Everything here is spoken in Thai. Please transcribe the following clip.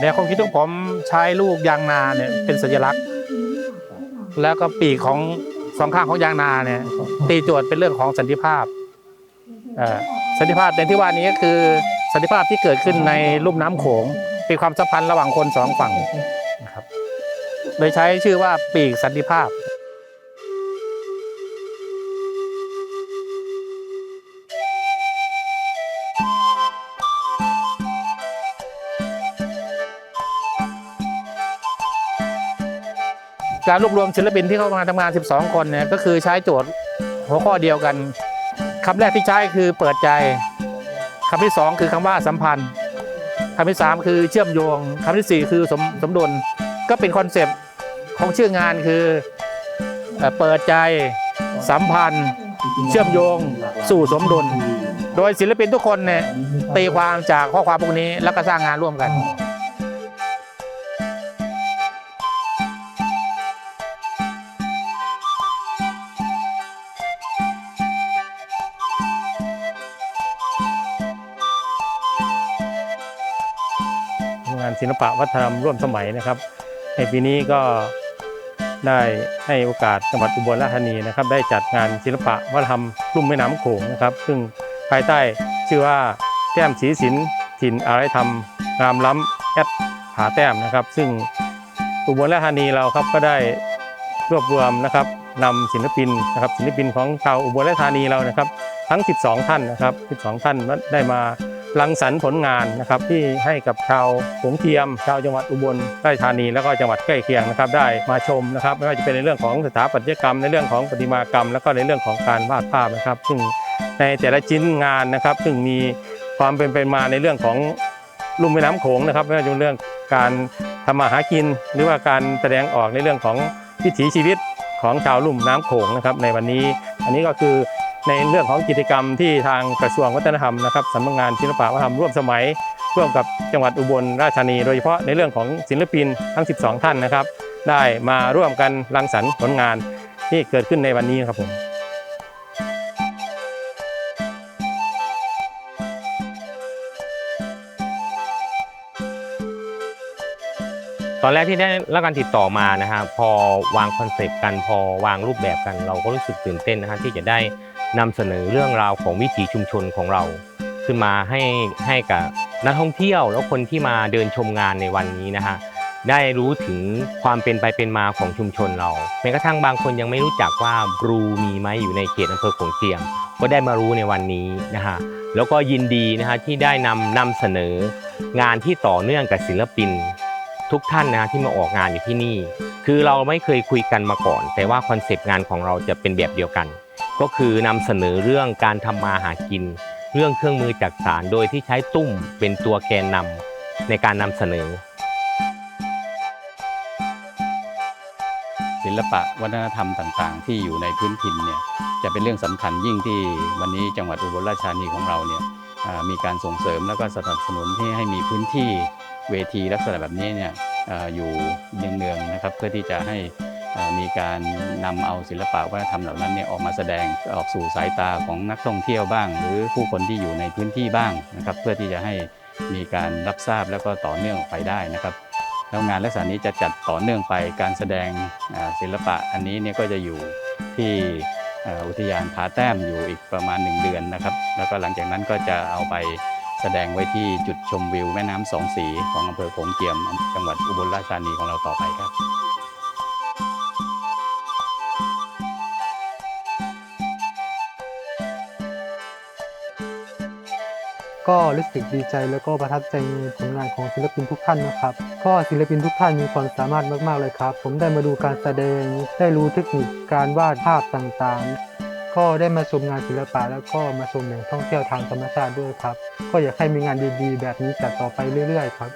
แนวความคิดของผมใช้ลูกยางนาเนี่ยเป็นสัญลักษณ์ แล้วก็ปีกของสองข้างของยางนาเนี่ยตีโจทย์เป็นเรื่องของสันติภาพอ่อสันติภาพในที่ว่านี้ก็คือสันติภาพที่เกิดขึ้นในลุ่มน้ำโขงเป็นความสัมพันธ์ระหว่างคนสองฝั่งนะครับโดยใช้ชื่อว่าปีกสันติภาพ การรวบรวมศิลปินที่เข้ามาทำงาน 12 คนเนี่ยก็คือใช้โจทย์หัวข้อเดียวกันคำแรกที่ใช้คือเปิดใจคำที่สองคือคำว่าสัมพันธ์คำที่สามคือเชื่อมโยงคำที่สี่คือสมสมดุลก็เป็นคอนเซปต์ของชื่องานคือเปิดใจสัมพันธ์ เชื่อมโยงสู่สมดุล โดยศิลปินทุกคนเนี่ยตีความจากข้อความพวกนี้แล้วก็สร้างงานร่วมกัน งานศิลปะวัฒนธรรมร่วมสมัยนะครับ ในปีนี้ก็ได้ให้โอกาสจังหวัดอุบลราชธานีนะครับ ได้จัดงานศิลปะวัฒนธรรมลุ่มแม่น้ำโขงนะครับ ซึ่งภายใต้ชื่อว่าแต้มสีสินถิ่นอารยธรรมงามล้ำแอดผาแต้มนะครับ ซึ่งอุบลราชธานีเราครับก็ได้รวบรวมนะครับนำศิลปินนะครับศิลปินของชาวอุบลราชธานีเรานะครับ ทั้ง 12 ท่านนะครับ 12 ท่านได้มา รังสรรค์ผลงานนะครับที่ให้กับชาวโขงเทียม ชาวจังหวัดอุบลราชธานีแล้วก็จังหวัดใกล้เคียงนะครับได้มาชมนะครับไม่ว่าจะเป็นในเรื่องของสถาปัตยกรรม ในเรื่องของประติมากรรม แล้วก็ในเรื่องของการวาดภาพนะครับ ซึ่งในแต่ละชิ้นงานนะครับ ซึ่งมีความเป็นไปมาในเรื่องของลุ่มแม่น้ำโขงนะครับไม่ว่าจะเป็นเรื่องการทำมาหากิน หรือว่าการแสดงออกในเรื่องของวิถีชีวิตของชาวลุ่มน้ำโขงนะครับในวันนี้ อันนี้ก็คือ ในเรื่องของกิจกรรมที่ทางกระทรวงวัฒนธรรมนะครับสำนักงานศิลปวัฒนธรรมร่วมสมัย ร่วมกับจังหวัดอุบลราชธานี โดยเฉพาะในเรื่องของศิลปินทั้ง 12 ท่านนะครับ ได้มาร่วมกันรังสรรค์ผลงานที่เกิดขึ้นในวันนี้ครับผม ตอนแรกที่ได้รับการติดต่อมานะฮะพอวางคอนเซปต์กันพอวางรูปแบบกัน เราก็รู้สึกตื่นเต้นนะฮะที่จะได้นำเสนอเรื่องราวของวิถีชุมชนของเรา ขึ้นมาให้ให้กับนักท่องเที่ยวแล้วคนที่มาเดินชมงานในวันนี้นะฮะได้รู้ถึงความเป็นไปเป็นมาของชุมชนเราแม้กระทั่งบางคนยังไม่รู้จักว่าบรูมีไหมอยู่ในเขตอำเภอโขงเจียม ก็ได้มารู้ในวันนี้นะฮะแล้วก็ยินดีนะฮะที่ได้นำนำเสนองานที่ต่อเนื่องกับศิลปิน ทุกท่านนะที่มาออกงานอยู่ที่นี่ คือเราไม่เคยคุยกันมาก่อน แต่ว่าคอนเซปต์งานของเราจะเป็นแบบเดียวกัน ก็คือนำเสนอเรื่องการทำมาหากิน เรื่องเครื่องมือจักสารโดยที่ใช้ตุ้มเป็นตัวแกนนำในการนำเสนอ ศิลปะวัฒนธรรมต่างๆ ที่อยู่ในพื้นถิ่นเนี่ยจะเป็นเรื่องสำคัญยิ่งที่วันนี้จังหวัดอุบลราชธานีของเราเนี่ยมีการส่งเสริมแล้วก็สนับสนุนที่ให้มีพื้นที่ เวทีลักษณะแบบนี้เนี่ยออยู่เนืองๆนะครับ เพื่อที่จะให้มีการนำเอาศิลปะวัฒนธรรมเหล่านั้นเนี่ยออกมาแสดงออกสู่สายตาของนักท่องเที่ยวบ้าง หรือผู้คนที่อยู่ในพื้นที่บ้างนะครับ เพื่อที่จะให้มีการรับทราบแล้วก็ต่อเนื่องออกไปได้นะครับแล้วงานลักษณะนี้จะจัดต่อเนื่องไปการแสดงศิลปะอันนี้เนี่ยก็จะอยู่ที่อุทยานผาแต้มอยู่อีกประมาณ 1 เดือนนะครับ แล้วก็หลังจากนั้นก็จะเอาไป แสดงไว้ที่จุดชมวิวแม่น้ำสองสีของอำเภอโขงเจียมจังหวัดอุบลราชธานีของเราต่อไปครับก็รู้สึกดีใจแล้วก็ประทับใจในผลงานของศิลปินทุกท่านนะครับก็ศิลปินทุกท่านมีความสามารถมากๆเลยครับ ผมได้มาดูการแสดงได้รู้เทคนิคการวาดภาพต่างๆ ก็ได้มาชมงานศิลปะแล้วก็มาชมแหล่งท่องเที่ยวทางธรรมชาติด้วยครับ ก็อยากให้มีงานดีๆ แบบนี้จัดต่อไปเรื่อยๆ ครับ